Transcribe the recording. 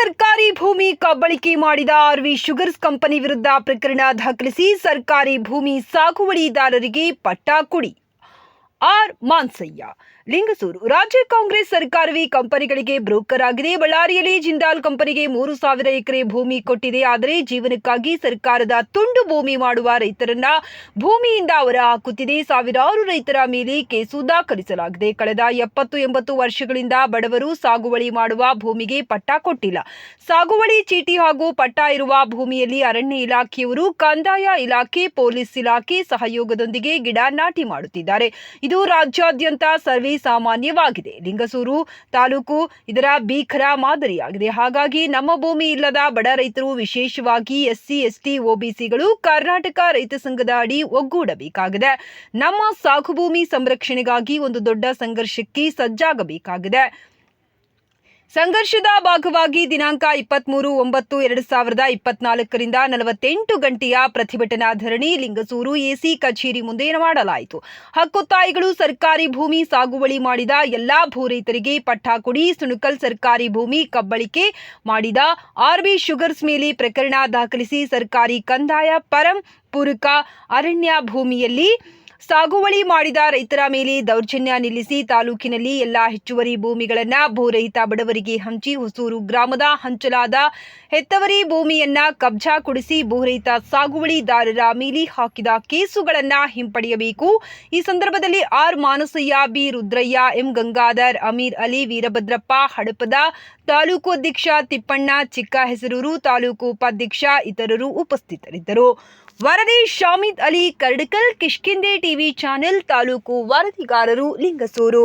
ಸರ್ಕಾರಿ ಭೂಮಿ ಕಬಳಿಕೆ ಮಾಡಿದ ಆರ್ ವಿ ಶುಗರ್ಸ್ ಕಂಪನಿ ವಿರುದ್ಧ ಪ್ರಕರಣ ದಾಖಲಿಸಿ ಸರ್ಕಾರಿ ಭೂಮಿ ಸಾಗುವಳಿದಾರರಿಗೆ ಪಟ್ಟಾ ಕೊಡಿ. ಆರ್ ಮಾನ್ಸಯ್ಯ. ಲಿಂಗಸೂರು. ರಾಜ್ಯ ಕಾಂಗ್ರೆಸ್ ಸರ್ಕಾರವೇ ಕಂಪನಿಗಳಿಗೆ ಬ್ರೋಕರ್ ಆಗಿದೆ. ಬಳ್ಳಾರಿಯಲ್ಲಿ ಜಿಂದಾಲ್ ಕಂಪನಿಗೆ ಮೂರು ಸಾವಿರ ಎಕರೆ ಭೂಮಿ ಕೊಟ್ಟಿದೆ. ಆದರೆ ಜೀವನಕ್ಕಾಗಿ ಸರ್ಕಾರದ ತುಂಡು ಭೂಮಿ ಮಾಡುವ ರೈತರನ್ನ ಭೂಮಿಯಿಂದ ಅವರ ಹಾಕುತ್ತಿದೆ. ಸಾವಿರಾರು ರೈತರ ಮೇಲೆ ಕೇಸು ದಾಖಲಿಸಲಾಗಿದೆ. ಕಳೆದ ಎಪ್ಪತ್ತು ಎಂಬತ್ತು ವರ್ಷಗಳಿಂದ ಬಡವರು ಸಾಗುವಳಿ ಮಾಡುವ ಭೂಮಿಗೆ ಪಟ್ಟ ಕೊಟ್ಟಿಲ್ಲ. ಸಾಗುವಳಿ ಚೀಟಿ ಹಾಗೂ ಪಟ್ಟ ಇರುವ ಭೂಮಿಯಲ್ಲಿ ಅರಣ್ಯ ಇಲಾಖೆಯವರು ಕಂದಾಯ ಇಲಾಖೆ, ಪೊಲೀಸ್ ಇಲಾಖೆ ಸಹಯೋಗದೊಂದಿಗೆ ಗಿಡ ನಾಟಿ ಮಾಡುತ್ತಿದ್ದಾರೆ. ಇದು ರಾಜ್ಯಾದ್ಯಂತ ಸರ್ವೇ ಸಾಮಾನ್ಯವಾಗಿದೆ. ಲಿಂಗಸೂರು ತಾಲೂಕು ಇದರ ಭೀಕರ ಮಾದರಿಯಾಗಿದೆ. ಹಾಗಾಗಿ ನಮ್ಮ ಭೂಮಿ ಇಲ್ಲದ ಬಡ ರೈತರು ವಿಶೇಷವಾಗಿ ಎಸ್ಸಿ, ಎಸ್ಟಿ, ಒಬಿಸಿಗಳು ಕರ್ನಾಟಕ ರೈತ ಸಂಘದ ಅಡಿ ಒಗ್ಗೂಡಬೇಕಾಗಿದೆ. ನಮ್ಮ ಸಾಕುಭೂಮಿ ಸಂರಕ್ಷಣೆಗಾಗಿ ಒಂದು ದೊಡ್ಡ ಸಂಘರ್ಷಕ್ಕೆ ಸಜ್ಜಾಗಬೇಕಾಗಿದೆ. ಸಂಘರ್ಷದ ಭಾಗವಾಗಿ ದಿನಾಂಕ ಇಪ್ಪತ್ಮೂರು, ಒಂಬತ್ತು, ಎರಡು ಸಾವಿರದ ಇಪ್ಪತ್ನಾಲ್ಕರಿಂದ ನಲವತ್ತೆಂಟು ಗಂಟೆಯ ಪ್ರತಿಭಟನಾ ಧರಣಿ ಲಿಂಗಸೂರು ಎಸಿ ಕಚೇರಿ ಮುಂದೆ ಮಾಡಲಾಯಿತು. ಹಕ್ಕೊತ್ತಾಯಿಗಳು ಸರ್ಕಾರಿ ಭೂಮಿ ಸಾಗುವಳಿ ಮಾಡಿದ ಎಲ್ಲಾ ಭೂ ರೈತರಿಗೆ ಪಟ್ಟ ಕೊಡಿ ಸುಣಕಲ್ ಸರ್ಕಾರಿ ಭೂಮಿ ಕಬ್ಬಳಿಕೆ ಮಾಡಿದ ಆರ್ಬಿ ಶುಗರ್ಸ್ ಮೇಲೆ ಪ್ರಕರಣ ದಾಖಲಿಸಿ ಸರ್ಕಾರಿ ಕಂದಾಯ ಪರಂ ಪೂರಕ ಅರಣ್ಯ ಭೂಮಿಯಲ್ಲಿ ಸಾಗುವಳಿ ಮಾಡಿದ ರೈತರ ಮೇಲೆ ದೌರ್ಜನ್ಯ ನಿಲ್ಲಿಸಿ ತಾಲೂಕಿನಲ್ಲಿ ಎಲ್ಲಾ ಹೆಚ್ಚುವರಿ ಭೂಮಿಗಳನ್ನ ಭೂರಹಿತ ಬಡವರಿಗೆ ಹಂಚಿ ಹೊಸೂರು ಗ್ರಾಮದ ಹಂಚಲಾದ ಹೆತ್ತವರಿ ಭೂಮಿಯನ್ನ ಕಬ್ಜಾ ಕೊಡಿಸಿ ಭೂರಹಿತ ಸಾಗುವಳಿದಾರರ ಮೇಲೆ ಹಾಕಿದ ಕೇಸುಗಳನ್ನ ಹಿಂಪಡೆಯಬೇಕು. ಈ ಸಂದರ್ಭದಲ್ಲಿ R Manasayya B Rudrayya, M Gangadhar, Ameer Ali, Veerabhadrappa, Hadapada taluk ಅಧ್ಯಕ್ಷ ತಿಪ್ಪಣ್ಣ, ಚಿಕ್ಕ ಹೆಸರೂರು ತಾಲೂಕು ಉಪಾಧ್ಯಕ್ಷ ಇತರರು ಉಪಸ್ಥಿತರಿದ್ದರು. ವರದಿ ಶಾಮಿದ್ ಅಲಿ ಕರ್ಡಕಲ್ ಕಿಷ್ಕಿಂದೆ ಟಿವಿ ಚಾನೆಲ್ ತಾಲೂಕು ವರದಿಗಾರರು ಲಿಂಗಸೂರು.